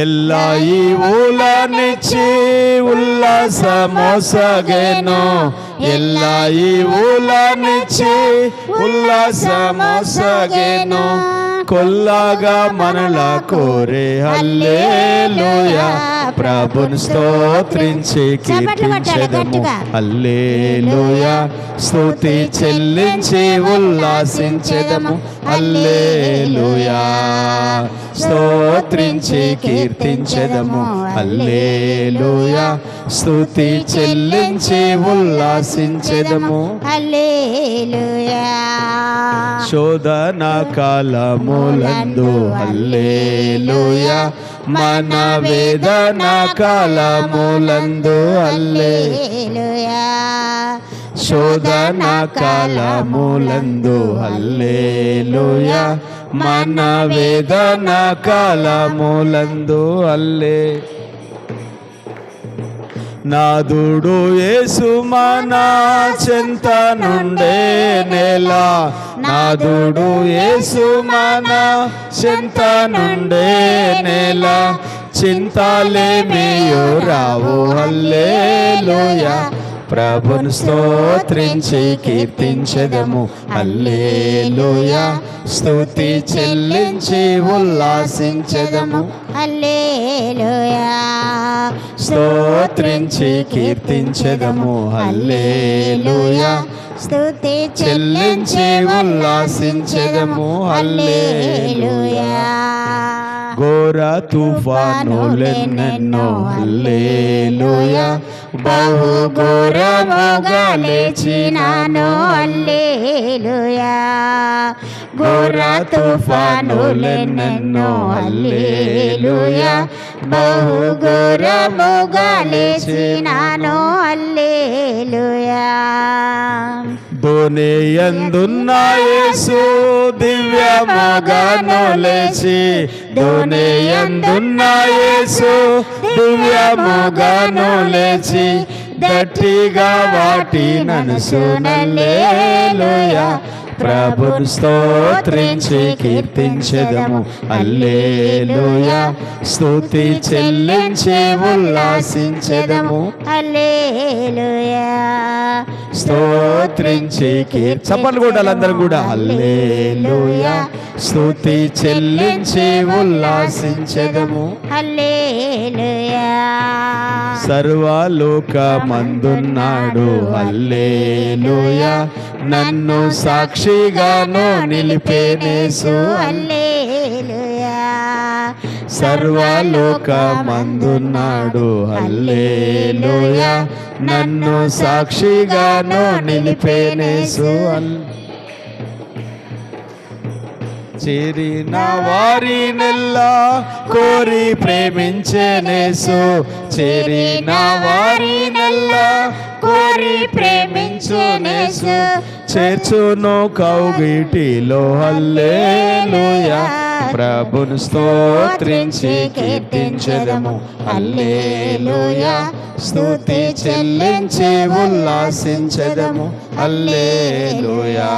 ಎಲ್ಲ ಈ ಊಲನಿಚ್ಚಿ ಉಲ್ಲಾಸ ಮೋಸಗೇನು ಎಲ್ಲ ಈ ಊಲನಿಚ್ಚಿ ఉల్లాస మోసగేను కొల్లాగా మనల కోరే హల్లేలూయ ప్రభుని స్తోత్రించి చప్పట్లు కొట్టాలి కీర్తించెదము గట్టిగా. హల్లేలూయ స్తుతి చెల్లించి ఉల్లాసించెదము హల్లేలూయ స్తోత్రించి కీర్తించెదము. హల్లేలూయ. స్తుతి చెల్లించి ఉల్లాసించెదము. హల్లెలూయా. శోధన కాలములందు హల్లేలూయ. మన వేదన కాలములందు హల్లే హల్లెలూయా. శోధన కాలములందు హల్లేలూయ మన వేదన కాలములందు హల్లే నాదుడు యేసు మన చెంత నుండే నెల నాదుడు యేసు మన చెంత నుండే నెల చింతలేమియో రావు హల్లేలూయ. ప్రభును స్తోత్రించి కీర్తించెదము. హల్లేలూయ. స్తుతి చెల్లించి ఉల్లాసించెదము. హల్లెలూయా. స్తోత్రించి కీర్తించెదము. హల్లేలూయ. స్తుతి చెల్లించి ఉల్లాసించెదము. హల్లేలూయా. ఘోర తుఫానులెన్నెన్నో హల్లేలూయ బహు ఘోరముగా లేచినాను హల్లెలూయా ఘోర తుఫానులెన్నెన్నో హల్లేలూయ బహు ఘోరముగా లేచినాను హల్లెలూయా ధోని ఎందున్న దివ్యముగాను లేచి ధోని ఎందున్న యేసు? దివ్యముగాను లేచి గట్టిగా వాటి ననుసునల్లేలుయ ప్రభుని స్తోత్రించి కీర్తించదము. అల్లేలుయా స్తుతి చెల్లించి ఉల్లాసించదము. అల్లేలుయా స్తోత్రించి చప్పట్లు కొట్టాలి అందరూ కూడా. హల్లేలూయా. స్తుతి చెల్లించి ఉల్లాసించెదము. హల్లెలూయా. సర్వలోకమందున్నాడు. హల్లేలూయా. నన్ను సాక్షిగాను నిలిపేనేసు హల్లెలూయా. సర్వలోకమందున్నాడు. హల్లేలూయా. నన్ను సాక్షిగాను నిలిపేనేసు చేరిన వారి నెల్లా కోరి ప్రేమించేనేసు చేరిన వారి నెల్లా కోరి ప్రేమించునేసు చేర్చును కౌగిటిలో. హల్లేలుయా. ప్రభును స్తోత్రించి కీర్తించదము. అల్లేలుయా స్తుతి చెల్లించి ఉల్లాసించదము. అల్లేలుయా